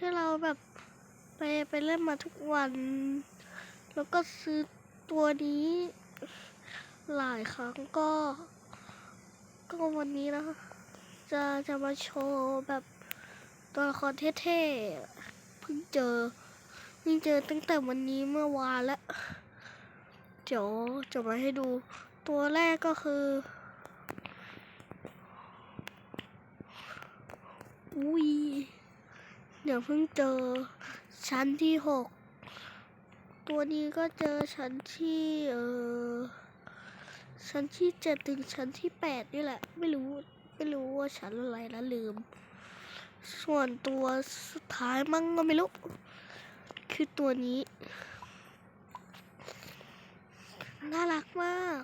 ที่เราแบบไปไปเล่นมาทุกวัน แล้วก็ซื้อตัวนี้หลายครั้งก็ ก็วันนี้นะคะจะจะมาโชว์แบบตัวละครเท่ๆเพิ่งเจอเพิ่งเจอตั้งแต่วันนี้เมื่อวานแล้ว เดี๋ยวจะมาให้ดูตัวแรกก็คือ อุ้ย ดี๋ยวเพิ่งเจอชั้นที่หกตัวนี้ก็เจอชั้นที่เออชั้นที่เจ็ดถึงชั้นที่แปดนี่แหละ ไม่รู้ไม่รู้ว่าชั้นอะไรนะลืม ส่วนตัวสุดท้ายมั่งก็ไม่รู้ คือตัวนี้ น่ารักมาก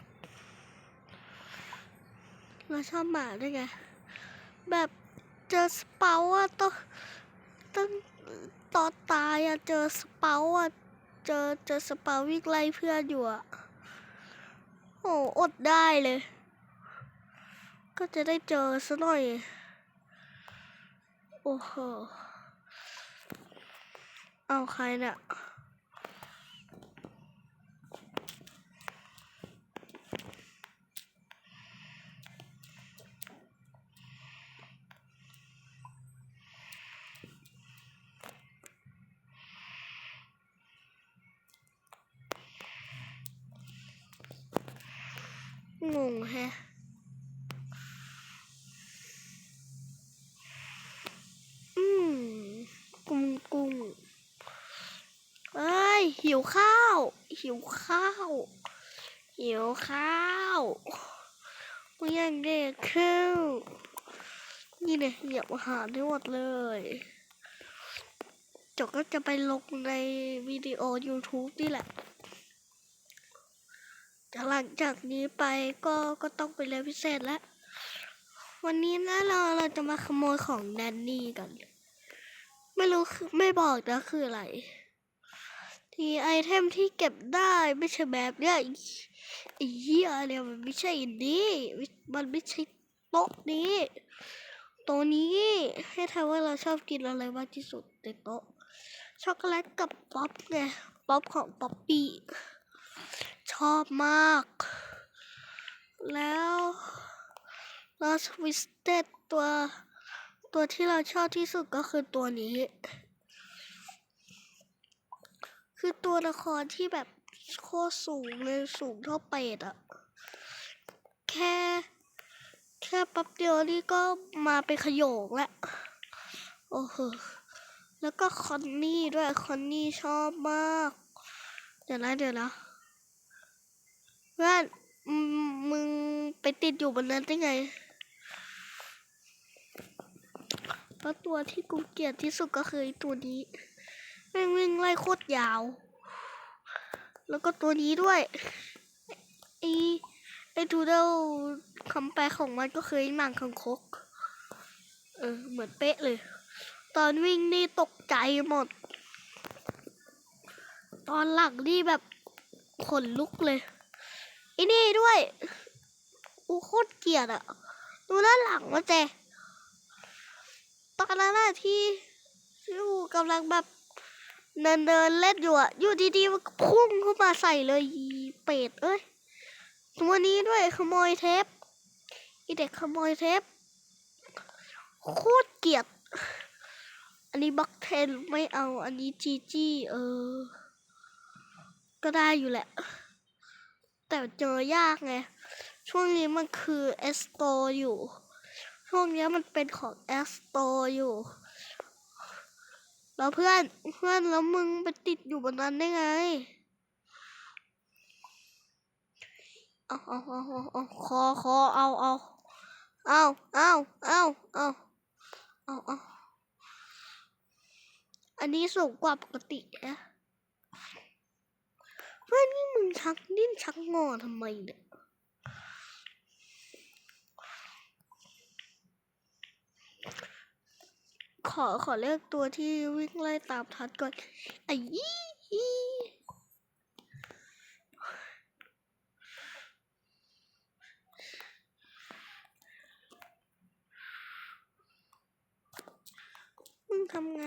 เราชอบหมาด้วยไงแบบเจอสเปาอะต้อง ต้องตอนตายอะเจอสเปาอะเจอเจอสเปาวิ่งไล่เพื่อนอยู่อะโอ้อดได้เลย ก็จะได้เจอซะหน่อย โอ้โห เอาใครเนี่ย งงแฮะอืมกุ้งกุ้งเอ้ย หิวข้าว หิวข้าว หิวข้าวมึงยังเด็กขึ้นนี่เนี่ยเหยียบอาหารได้หมดเลยจบก็จะไปลงในวิดีโอ YouTube นี่แหละ หลังจากนี้ไปก็ก็ต้องไปเรียนพิเศษแล้ว วันนี้นะเราเราจะมาขโมยของแดนนี่กัน ไม่รู้คือไม่บอกนะคืออะไร ทีไอเทมที่เก็บได้ไม่ใช่แบบเนี้ยไอ้เหี้ยเนี่ยมันไม่ใช่อันนี้มันไม่ใช่โต๊ะนี้ตัวนี้ให้ทายว่าเราชอบกินอะไรมากที่สุดในโต๊ะช็อกโกแลตกับป๊อปไงป๊อปของป๊อปปี้ ชอบมาก แล้วลอสวิสเตดตัวตัวที่เราชอบที่สุดก็คือตัวนี้ คือตัวละครที่แบบโคตรสูงเลยสูงเท่าเป็ดอะแค่แค่แป๊บเดียวนี่ก็มาเป็นขยงแล้วโอ้โหแล้วก็คอนนี่ด้วย คอนนี่ชอบมาก เดี๋ยวนะเดี๋ยวนะ เพื่อนอืมมึง ไปติดอยู่บนนั้นได้ไงแล้วตัวที่กูเกลียดที่สุดก็คือตัวนี้แม่งวิ่งไล่โคตรยาว แล้วก็ตัวนี้ด้วยไอไอทูเดลคำแปลของมันก็คือไอ้หนังคังคกเออเหมือนเป๊ะเลย ตอนวิ่งนี่ตกใจหมด ตอนหลังนี่แบบขนลุกเลยไอ้นี่ด้วยูโคตรเกลียดอะดูด้านหลังมาเจตอนนั้นน่ะที่ที่อูกำลังแบบเดินเดินเล่นอยู่อะอยู่ดีๆมันพุ่งเข้ามาใส่เลยเป็ดเอ้ยตัวนี้ด้วยขโมยเทปไอเด็กขโมยเทปโคตรเกลียด อันนี้บักเทนไม่เอา อันนี้จีจี้เออ ก็ได้อยู่แหละ แต่เจอยากไง ช่วงนี้มันคือเอสโตอยู่ ช่วงนี้มันเป็นของเอสโตอยู่ แล้วเพื่อนเพื่อนแล้วมึงไปติดอยู่บนนั้นได้ไงเอาเอาเอาเอาคอคอเอาเอาเอาเอาเอาเอาเอาเอาอันนี้สูงกว่าปกตินะเพื่อนนี่มึงชักดิ้นชักงอทำไมเนี่ย ขอขอเลือกตัวที่วิ่งไล่ตามทัดก่อนไอ้ยี่มึงทำไง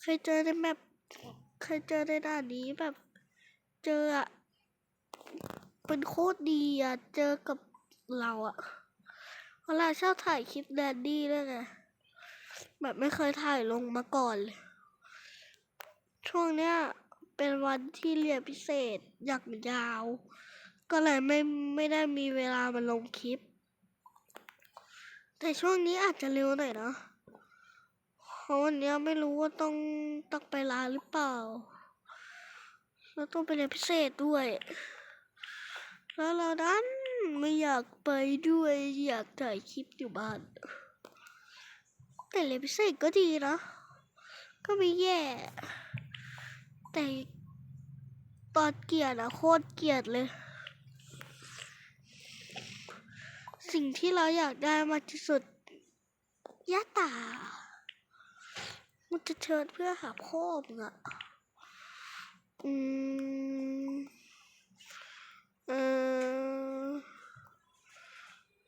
เคยเจอในแบบเคยเจอในด่านนี้แบบ เจออะเป็นโคตรดีอะเจอกับเราอะ เวลาชอบถ่ายคลิปแดนดี้ด้วยไงแบบไม่เคยถ่ายลงมาก่อนเลย ช่วงเนี้ยเป็นวันที่เรียนพิเศษอย่างยาว ก็เลยไม่ไม่ได้มีเวลามาลงคลิป แต่ช่วงนี้อาจจะเร็วหน่อยนะเพราะวันเนี้ยไม่รู้ว่าต้องต้องไปลาหรือเปล่า แล้วต้องไปเรียนพิเศษด้วย แล้วเราดัน ไม่อยากไปด้วยอยากถ่ายคลิปอยู่บ้าน แต่เรียนพิเศษก็ดีนะ ก็ไม่แย่ แต่ตอนเกลียดอะโคตรเกลียดเลย สิ่งที่เราอยากได้มากที่สุดย่าตา มันจะเชิญเพื่อหาพ่อมึงอะ